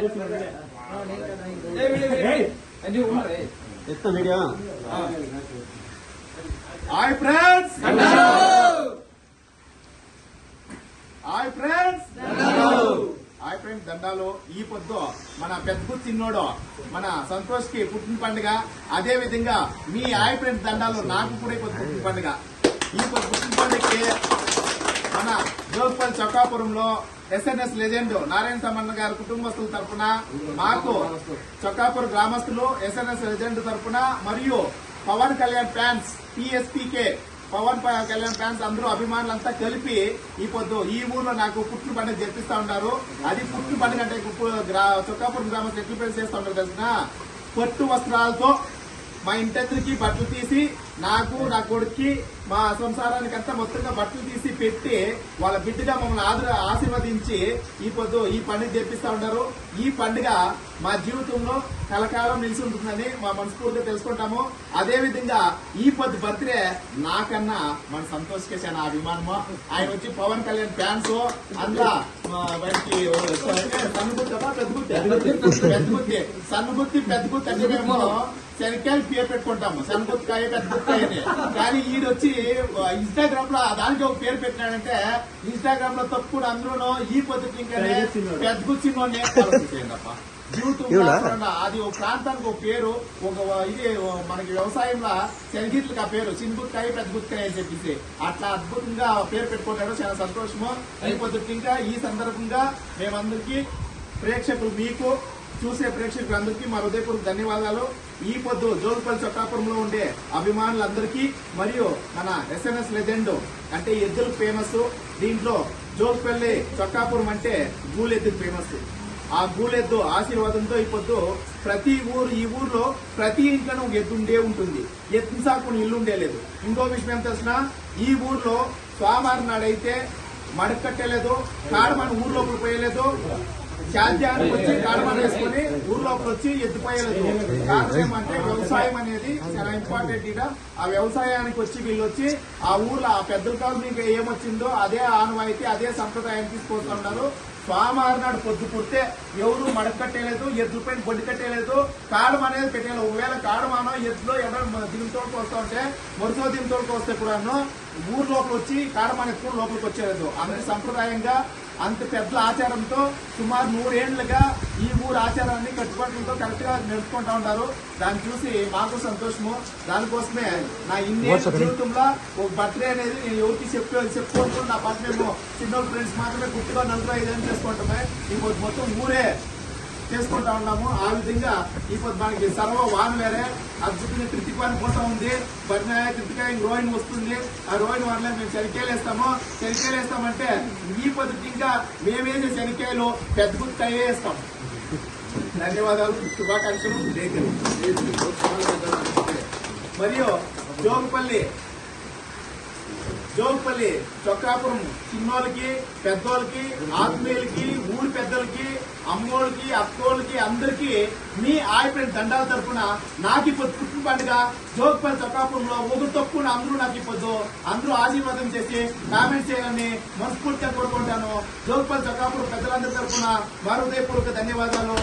ఎత్తు hi friends hi friends hi friends దండాలు ఈ పొద్దు మన పెద్ద చిన్నోడు మన సంతోష్కి పుట్టిన పండుగ అదే విధంగా మీ హాయ్ ఫ్రెండ్స్ దండాలు నాకు కూడా పొద్దు పుట్టిన పండుగ ఈ పొద్దు పుట్టిన పండుగకి మన జోగపల్లి చొక్కాపురంలో ఎస్ఎన్ఎస్ లెజెండ్ నారాయణ సమన్న గారి కుటుంబస్తుల తరపున మాకు చొక్కాపురం గ్రామస్తులు ఎస్ఎన్ఎస్ లెజెండ్ తరఫున మరియు పవన్ కళ్యాణ్ ఫ్యాన్స్ పిఎస్పీకే పవన్ ప- కళ్యాణ్ ఫ్యాన్స్ అందరూ అభిమానులంతా కలిపి ఈ పొద్దు ఈ ఊర్లో నాకు పుట్టిన పండుగ జరిపిస్తా ఉన్నారు. అది పుట్టిన పండుగ అంటే చొక్కాపురం గ్రామస్తులు ఎట్లు పేరు చేస్తా ఉంటారు తెలిసిన పట్టు వస్త్రాలతో మా ఇంటద్దరికి బట్టలు తీసి నాకు నా కొడుక్కి మా సంసారానికి అంతా మొత్తంగా బట్టలు తీసి పెట్టి వాళ్ళ బిడ్డగా మమ్మల్ని ఆదర ఆశీర్వదించి ఈ పొద్దు ఈ పండుగ జరిపిస్తా ఉన్నారు. ఈ పండుగ మా జీవితంలో కలకాలం నిలిచి ఉంటుందని మా మనస్ఫూర్తిగా తెలుసుకుంటాము. అదే విధంగా ఈ పొద్దు బర్త్డే నాకన్నా మన సంతోష్కే చాలా అభిమానము. ఆయన వచ్చి పవన్ కళ్యాణ్ ఫ్యాన్స్. అందరికి సన్నుబుద్ధి పెద్ద బుద్ధి. పెద్ద సన్నుబుద్ధి పెద్ద బుద్ధి అంటే మేము శనక్కాయలు పేరు పెట్టుకుంటాము. సన్నుబుత్తికాయ పెద్ద గుత్తికాయ అని. కానీ ఈడొచ్చి ఇన్స్టాగ్రామ్లో దానికి ఒక పేరు పెట్టినాడంటే ఇన్స్టాగ్రామ్లో తప్పుడు అందరూ ఈ పద్ధతి పెద్ద జీవితంలో కాకుండా అది ఒక ప్రాంతానికి ఒక పేరు ఒక ఇది మనకి వ్యవసాయంలో శనగిట్లకి ఆ పేరు చిన్నగుత్కాయ పెద్ద గుత్కాయ అని చెప్పేసి. అట్లా అద్భుతంగా పేరు పెట్టుకుంటారు చాలా సంతోషము. ఈ పద్ధతి ఇంకా ఈ సందర్భంగా మేమందరికీ ప్రేక్షకులు మీకు చూసే ప్రేక్షకులందరికీ మా హృదయపూర్వక ధన్యవాదాలు. ఈ పొద్దు జోగుపల్లి చొక్కాపురంలో ఉండే అభిమానులందరికీ మరియు మన ఎస్ఎన్ఎస్ లెజెండ్ అంటే ఎద్దులు ఫేమస్ దీంట్లో జోగుపల్లి చొక్కాపురం అంటే గూలెద్దు ఫేమస్ ఆ గూలెద్దు ఆశీర్వాదంతో ఈ పొద్దు ప్రతి ఊరు ఈ ఊర్లో ప్రతి ఇంట్లోనూ ఒక ఎద్దు ఉండే ఉంటుంది. ఎత్తు సాకుని ఇల్లు ఉండేలేదు ఇంకో విషయం ఏం తెలిసిన? ఈ ఊర్లో స్వామారి నాడైతే మడకట్టలేదు కాడమని ఊర్లోకి పోయలేదు. శాద్యానికి వచ్చి కాడమని ఊర్లోకి వచ్చి ఎత్తిపోయలేదు. కారణం అంటే వ్యవసాయం అనేది చాలా ఇంపార్టెంట్ ఇక ఆ వ్యవసాయానికి వచ్చి వీళ్ళు వచ్చి ఆ ఊర్లో ఆ పెద్దల కాలం మీకు ఏమొచ్చిందో అదే ఆనవాయితీ అదే సంప్రదాయం తీసుకొస్తున్నారు స్వామివారి నాడు పొద్దు పుడితే ఎవరు మడక కట్టేయలేదు ఎద్దులపైన బొడ్డు కట్టేయలేదు. కాడం అనేది పెట్టేయాలి ఒకవేళ కాడమానో ఎద్దులో ఎవరైనా దిగుతోడికి వస్తా ఉంటే మరుసో దిగుతోడికి వస్తే కూడాను ఊర్లోకి వచ్చి కాడమాన ఎత్తుకుని లోపలికి వచ్చేయలేదు. అందరి సంప్రదాయంగా అంత పెద్ద ఆచారంతో సుమారు నూరేళ్ళుగా ఈ ఊరు ఆచారాన్ని కట్టుబాట్లతో కరెక్ట్గా నడుపుకుంటా ఉంటారు దాన్ని చూసి మాకు సంతోషము. దానికోసమే నా ఇన్ని జీవితంలో ఒక బర్త్డే అనేది నేను ఎవరికి చెప్పే చెప్పుకోవచ్చు నా బర్త్డే చిన్న ఫ్రెండ్స్ మాత్రమే గుర్తుగా నలుగురు ఐదు అని చేసుకుంటామే. ఇంకొక మొత్తం ఊరే. చేసుకుంటా ఉన్నాము. ఆ విధంగా ఈ మనకి సర్వ వాన్ వేరే. అద్భుతంగా కృతికాన్ని పోతా ఉంది. బరినాయ కృతికాయ రోహిణి వస్తుంది. ఆ రోహిణి వల్ల మేము శనికాయలు వేస్తాము శనికాయలు వేస్తామంటే ఈ పద్ధతి ఇంకా మేమేసే శనికాయలు పెద్ద గుర్తు వేస్తాం ధన్యవాదాలు. శుభాకాంక్షలు. మరియు జోగుపల్లి జోగుపల్లి చొక్కాపురం చిన్నోళ్ళకి పెద్దోళ్ళకి ఆత్మీయులకి పెద్దలకి అమ్మోళ్ళకి అక్కోళ్ళకి అందరికీ మీ ఆయిపోయిన దండాల తరపున నాకు ఇప్పుడు పుట్టిన పండుగ జోగుపల్లి చొక్కాపురంలో ఒకరు తప్పున అందరూ నాకు ఇప్పొద్దు. అందరూ ఆశీర్వాదం చేసి కామెంట్ చేయాలని మనస్ఫూర్తిగా కోరుకుంటాను. జోగుపల్లి చొక్కాపురం పెద్దలందరి తరపున మా హృదయపూర్వక ధన్యవాదాలు.